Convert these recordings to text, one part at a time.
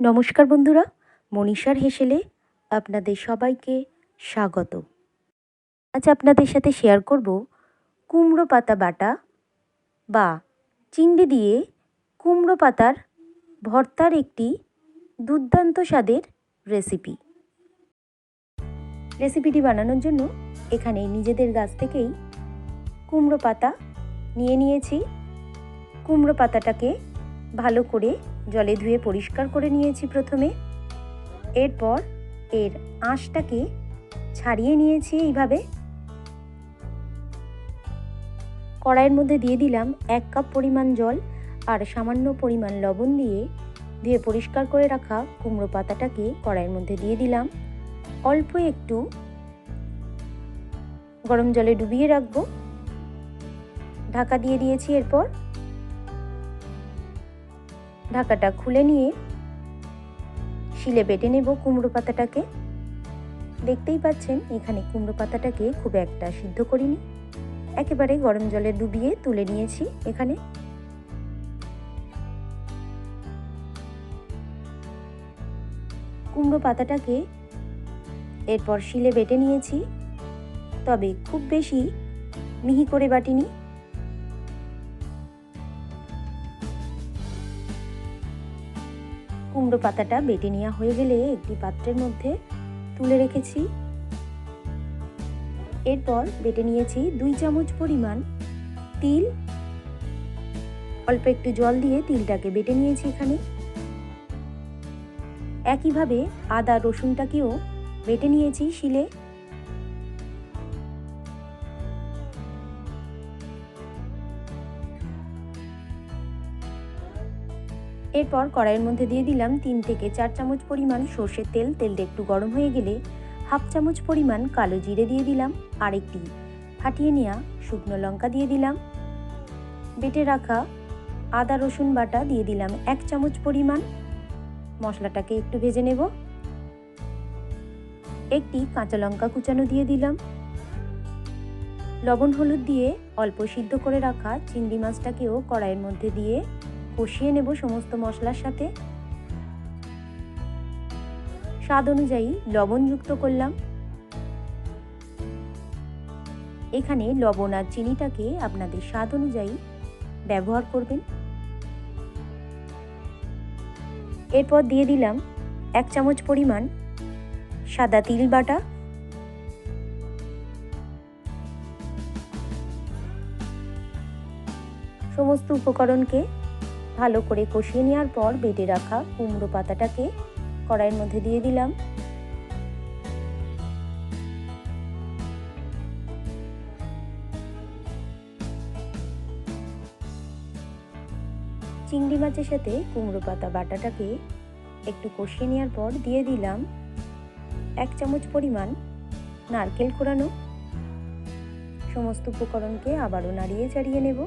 নমস্কার বন্ধুরা, মনীষার হেসেলে আপনাদের সবাইকে স্বাগত। আজ আপনাদের সাথে শেয়ার করব কুমড়ো পাতা বাটা বা চিংড়ি দিয়ে কুমড়ো পাতার ভর্তার একটি দুর্দান্ত স্বাদের রেসিপি রেসিপিটি বানানোর জন্য এখানে নিজেদের গাছ থেকেই কুমড়ো পাতা নিয়ে নিয়েছি। কুমড়ো পাতাটাকে ভালো করে জলে ধুয়ে পরিষ্কার করে নিয়েছি প্রথমে। এরপর এর আঁশটাকে ছাড়িয়ে নিয়েছি এইভাবে। কড়াইয়ের মধ্যে দিয়ে দিলাম এক কাপ পরিমাণ জল আর সামান্য পরিমাণ লবণ দিয়ে ধুয়ে পরিষ্কার করে রাখা কুমড়ো পাতাটাকে কড়াইয়ের মধ্যে দিয়ে দিলাম। অল্প একটু গরম জলে ডুবিয়ে রাখব। ঢাকা দিয়ে দিয়েছি এরপর ঢাকাটা খুলে নিয়ে শিলে বেটে নেব কুমড়ো পাতাটাকে। দেখতেই পাচ্ছেন, এখানে কুমড়ো পাতাটাকে খুব একটা সিদ্ধ করিনি। একেবারে গরম জলে ডুবিয়ে তুলে নিয়েছি এখানে। কুমড়ো পাতাটাকে এরপর শিলে বেটে নিয়েছি। তবে খুব বেশি মিহি করে বাটিনি। কুমড়ো পাতাটা বেটে নেওয়া হয়ে গেলে একটি পাত্রের মধ্যে তুলে রেখেছি। এরপর বেটে নিয়েছি দুই চামচ পরিমাণ তিল। অল্প একটু জল দিয়ে তিলটাকে বেটে নিয়েছি এখানে। একইভাবে আদা রসুনটাকেও বেটে নিয়েছি শিলে। এরপর কড়াইয়ের মধ্যে দিয়ে দিলাম তিন থেকে চার চামচ পরিমাণ সর্ষের তেল। তেলটা একটু গরম হয়ে গেলে হাফ চামচ পরিমাণ কালো জিরে দিয়ে দিলাম, আর একটি ফাটিয়ে নেওয়া শুকনো লঙ্কা দিয়ে দিলাম। বেটে রাখা আদা, রসুন বাটা দিয়ে দিলাম এক চামচ পরিমাণ। মশলাটাকে একটু ভেজে নেব। একটি কাঁচা লঙ্কা কুচানো দিয়ে দিলাম। লবণ হলুদ দিয়ে অল্প সিদ্ধ করে রাখা চিংড়ি মাছটাকেও কড়াইয়ের মধ্যে দিয়ে কষিয়ে নেব সমস্ত মশলার সাথে। স্বাদ অনুযায়ী লবণ যুক্ত করলাম। এখানে লবণ আর চিনিটাকে আপনাদের স্বাদ অনুযায়ী ব্যবহার করবেন। এরপর দিয়ে দিলাম এক চামচ পরিমাণ সাদা তিল বাটা। সমস্ত উপকরণকে ভালো করে কষিয়ে নেওয়ার পর বেটে রাখা কুমড়ো পাতাটাকে কড়াইয়ের মধ্যে দিয়ে দিলাম। চিংড়ি মাছের সাথে কুমড়ো পাতা বাটাটাকে একটু কষিয়ে নেওয়ার পর দিয়ে দিলাম এক চামচ পরিমাণ নারকেল কোরানো। সমস্ত উপকরণকে আবারও নাড়িয়ে চাড়িয়ে নেব।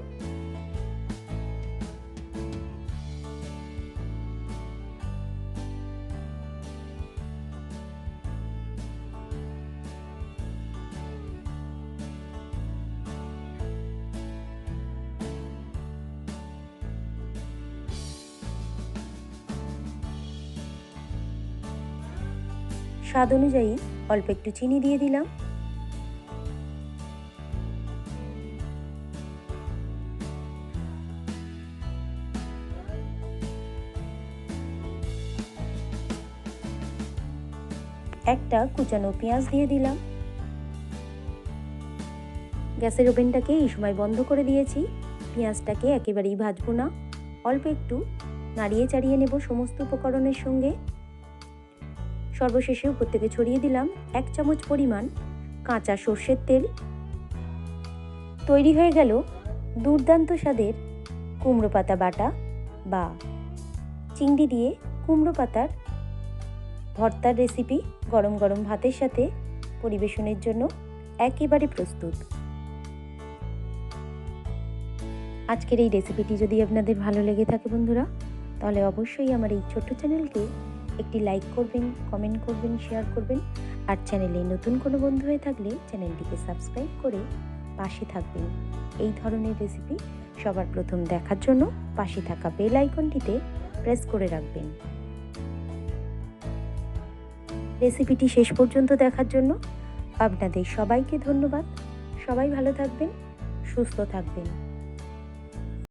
স্বাদ অনুযায়ী অল্প একটু চিনি দিয়ে দিলাম। একটা কুচানো পেঁয়াজ দিয়ে দিলাম। গ্যাসের ওভেনটাকে এই সময় বন্ধ করে দিয়েছি। পেঁয়াজটাকে একেবারেই ভাজবো না। অল্প একটু নাড়িয়ে চাড়িয়ে নেব সমস্ত উপকরণের সঙ্গে। সর্বশেষে উপর থেকে ছড়িয়ে দিলাম এক চামচ পরিমাণ কাঁচা সর্ষের তেল। তৈরি হয়ে গেল দুর্দান্ত স্বাদের কুমড়ো পাতা বাটা বা চিংড়ি দিয়ে কুমড়ো পাতার ভর্তার রেসিপি গরম গরম ভাতের সাথে পরিবেশনের জন্য একেবারে প্রস্তুত। আজকের এই রেসিপিটি যদি আপনাদের ভালো লেগে থাকে বন্ধুরা, তাহলে অবশ্যই আমার এই ছোট্ট চ্যানেলকে একটি লাইক করবেন কমেন্ট করবেন শেয়ার করবেন। আর চ্যানেলে নতুন কোনো বন্ধু হয়ে থাকলে চ্যানেলটিকে সাবস্ক্রাইব করে পাশে থাকবেন। এই ধরনের রেসিপি সবার প্রথম দেখার জন্য পাশে থাকা বেল আইকনটিতে প্রেস করে রাখবেন। রেসিপিটি শেষ পর্যন্ত দেখার জন্য আপনাদের সবাইকে ধন্যবাদ। সবাই ভালো থাকবেন, সুস্থ থাকবেন।